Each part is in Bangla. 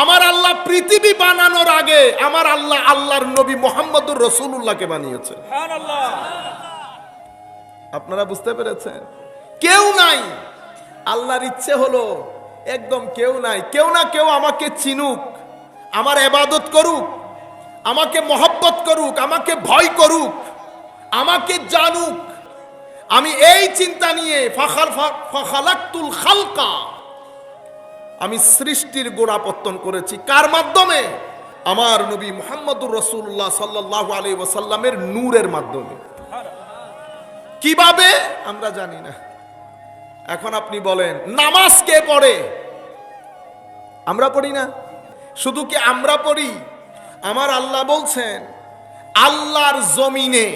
আমার আল্লাহ পৃথিবী বানানোর আগে আমার আল্লাহ আল্লাহর নবী মোহাম্মদুর রসুল্লাহকে বানিয়েছে। আপনারা বুঝতে পেরেছেন? কেউ নাই। আল্লাহর ইচ্ছে হলো একদম কেউ নাই। কেউ না কেউ আমাকে চিনুক আমার এবাদত করুক আমাকে মহব্বত করুক আমাকে ভয় করুক আমাকে জানুক। আমি এই চিন্তা নিয়ে ফাখাল ফাখালাক্তুল খালকা আমি সৃষ্টির গোড়াপত্তন করেছি। কার মাধ্যমে? আমার নবী মুহাম্মদুর রসুল্লাহ সাল্লাহ আলী ওসাল্লামের নূরের মাধ্যমে। কীভাবে? আমরা জানি না। এখন আপনি বলেন, নামাজ কে পড়ে? আমরা পড়ি না। শুধু কি আমরা পড়ি? আমার আল্লাহ বলছেন, আল্লাহর জমিনে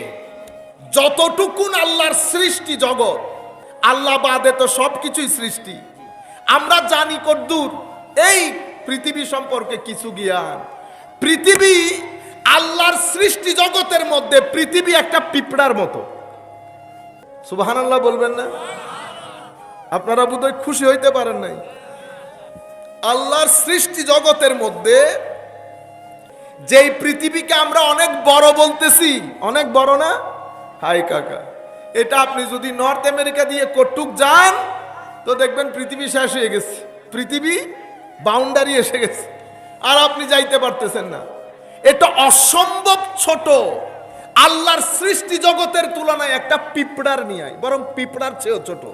যতটুকুন আল্লাহর সৃষ্টি জগৎ, আল্লাহ বাদে তো সবকিছুই সৃষ্টি। আমরা জানি কদ্দূর। এই পৃথিবী সম্পর্কে কিছু জ্ঞান। পৃথিবী আল্লাহর সৃষ্টি জগতের মধ্যে পৃথিবী একটা পিঁপড়ার মতো। সুবাহান আল্লাহ বলবেন না? আপনারা বোধহয় খুশি হইতে পারেন নাই। আল্লাহর সৃষ্টি জগতের মধ্যে যেই পৃথিবীকে আমরা অনেক বড় বলতেছি, অনেক বড় না? হাই কাকা, এটা আপনি যদি নর্থ আমেরিকা দিয়ে কটুক যান তো দেখবেন পৃথিবী শেষ হয়ে গেছে। পৃথিবী বাউন্ডারি এসে গেছে। আর আপনি যাইতে পারতেছেন না। এটা অসম্ভব ছোট। আল্লাহর সৃষ্টি জগতের তুলনায় একটা পিঁপড়ার নিয়ে বরং পিঁপড়ার চেয়েও ছোট।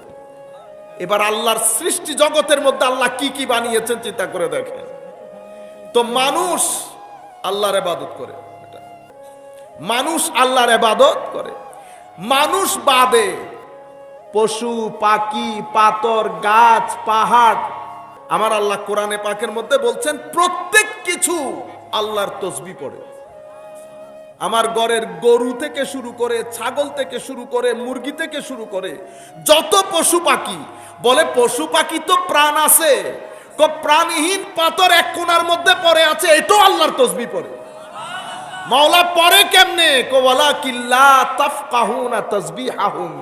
এবার আল্লাহর সৃষ্টি জগতের মধ্যে আল্লাহ কি কি বানিয়েছেন চিন্তা করে দেখেন। তো মানুষ আল্লাহর এবাদত করে। মানুষ আল্লাহর এবাদত করে। মানুষ বাদে পশু, পাখি পাতর গাছ, পাহাড়। আমার আল্লাহ কোরআনে পাকের মধ্যে বলছেন, প্রত্যেক কিছু আল্লাহর তসবি পড়ে। আমার ঘরের গরু থেকে শুরু করে, ছাগল থেকে শুরু করে, মুরগি থেকে শুরু করে, যত পশু পাখি, বলে পশু পাখি তো প্রাণ আছে প্রাণহীন পাথর এক কোনার মধ্যে পড়ে আছে, এটাও আল্লাহর তসবি পড়ে। মাওলা পরে কেমনে? কোওয়ালা কিল্লা তাফ কাহুন আর তসবি হাহুন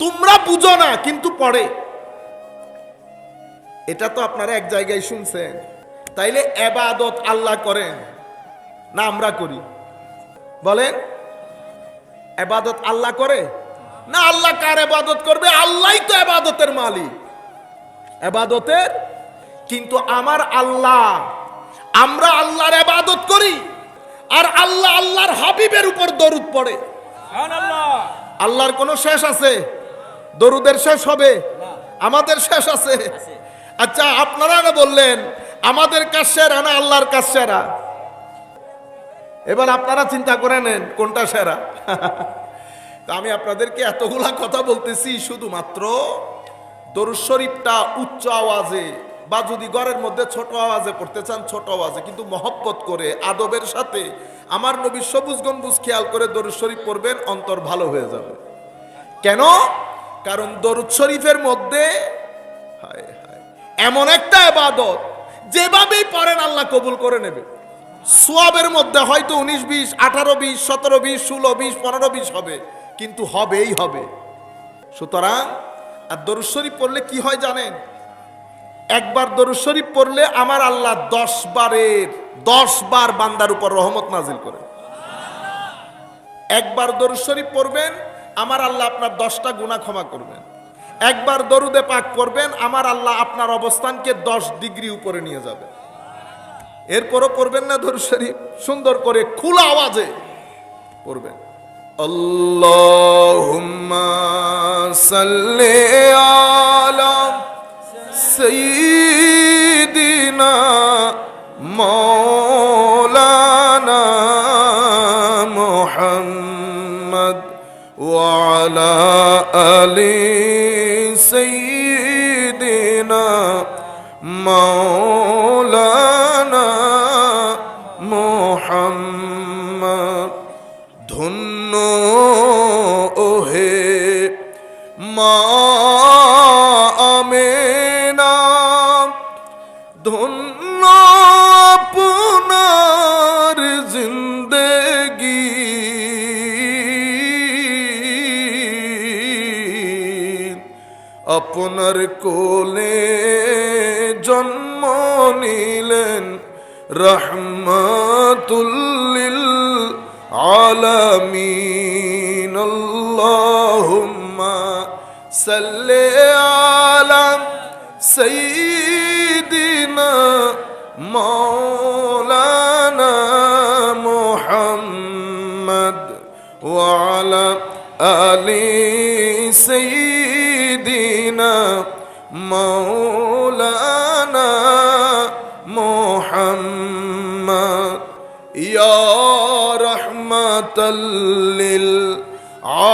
তোমরা বুঝো না কিন্তু পড়ে। এটা তো আপনারা এক জায়গায় শুনছেন। তাইলে এবাদত আল্লাহ করেন না আমরা করি? বলেন এবাদত আল্লাহ করে? না আল্লাহ কার এবাদত করবে? আল্লাহই তো এবাদতের মালিক। এবাদতের? কিন্তু আমার আল্লাহ আমরা আল্লাহর এবাদত করি আর আল্লাহ আল্লাহর হাবিবের উপর দরুদ পড়ে। আল্লাহর কোনো শেষ আছে? দরুদের শেষ হবে। আমাদের শেষ আছে। আচ্ছা আপনারা না বললেন, আমাদের কাজ সেরা না আল্লাহর কাজ সেরা? এবার আপনারা চিন্তা করে নেন, কোনটা সেরা? আমি আপনাদেরকে এতগুলা কথা বলতেছি, শুধুমাত্র দরুদ শরীফটা উচ্চ আওয়াজে বা যদি ঘরের মধ্যে ছোট আওয়াজে পড়তে চান, ছোট আওয়াজে, কিন্তু মহব্বত করে, আদবের সাথে আমার নবী সবুজ গম্বুজ খেয়াল করে দরুদ শরীফ পড়বেন, অন্তর ভালো হয়ে যাবে। কেন? কারণ দরুদ শরীফের মধ্যে এমন একটা এবাদত যেভাবেই পড়েন আল্লাহ কবুল করে নেবে। সোয়াবের মধ্যে হয়তো উনিশ বিশ, আঠারো বিশ, সতেরো বিশ, ষোলো বিশ, পনেরো বিশ হবে, কিন্তু হবেই হবে। সুতরাং, আর দরুদ শরীফ পড়লে কি হয় জানেন? একবার দরুদ শরীফ পড়লে আমার আল্লাহ দশ বারের, দশ বার বান্দার উপর রহমত নাজিল করে। একবার দরুদ শরীফ পড়বেন আমার আল্লাহ আপনার দশটা গুণা ক্ষমা করবেন। একবার দরুদে পাক করবেন, আমার আল্লাহ আপনার অবস্থানকে দশ ডিগ্রি উপরে নিয়ে যাবে। এরপরও পড়বেন না দরুদ শরীফ, সুন্দর করে খোলা আওয়াজে পড়বেন। আল্লাহুম্মা সাল্লি وعلى آل سيدنا مولانا মোহাম্মদ ধন্য ওহে মা আমেনা ধন্য আপনার কোলে জন্ম নিলেন রহমাতুল্লিল আলামিন আল্লাহুম্মা সাল্লি আলা সাইয়্যিদিনা মাওলানা মুহাম্মদ ওয়া আলা আলি সাইয়্যিদিনা سيدنا مولانا محمد. يا رحمة للعالمين.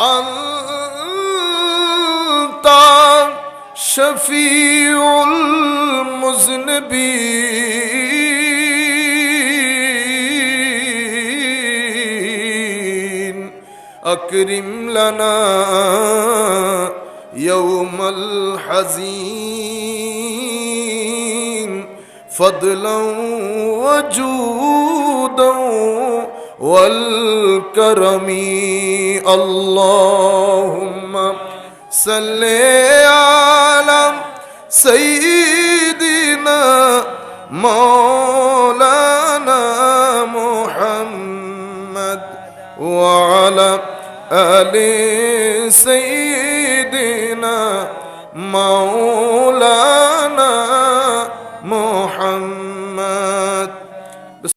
أنت شفيع المذنبين. أكرم لنا يوم الحزين فضلا وجودا والكرم اللهم صل على سيدنا مولانا محمد وعلى آل سيدنا مولانا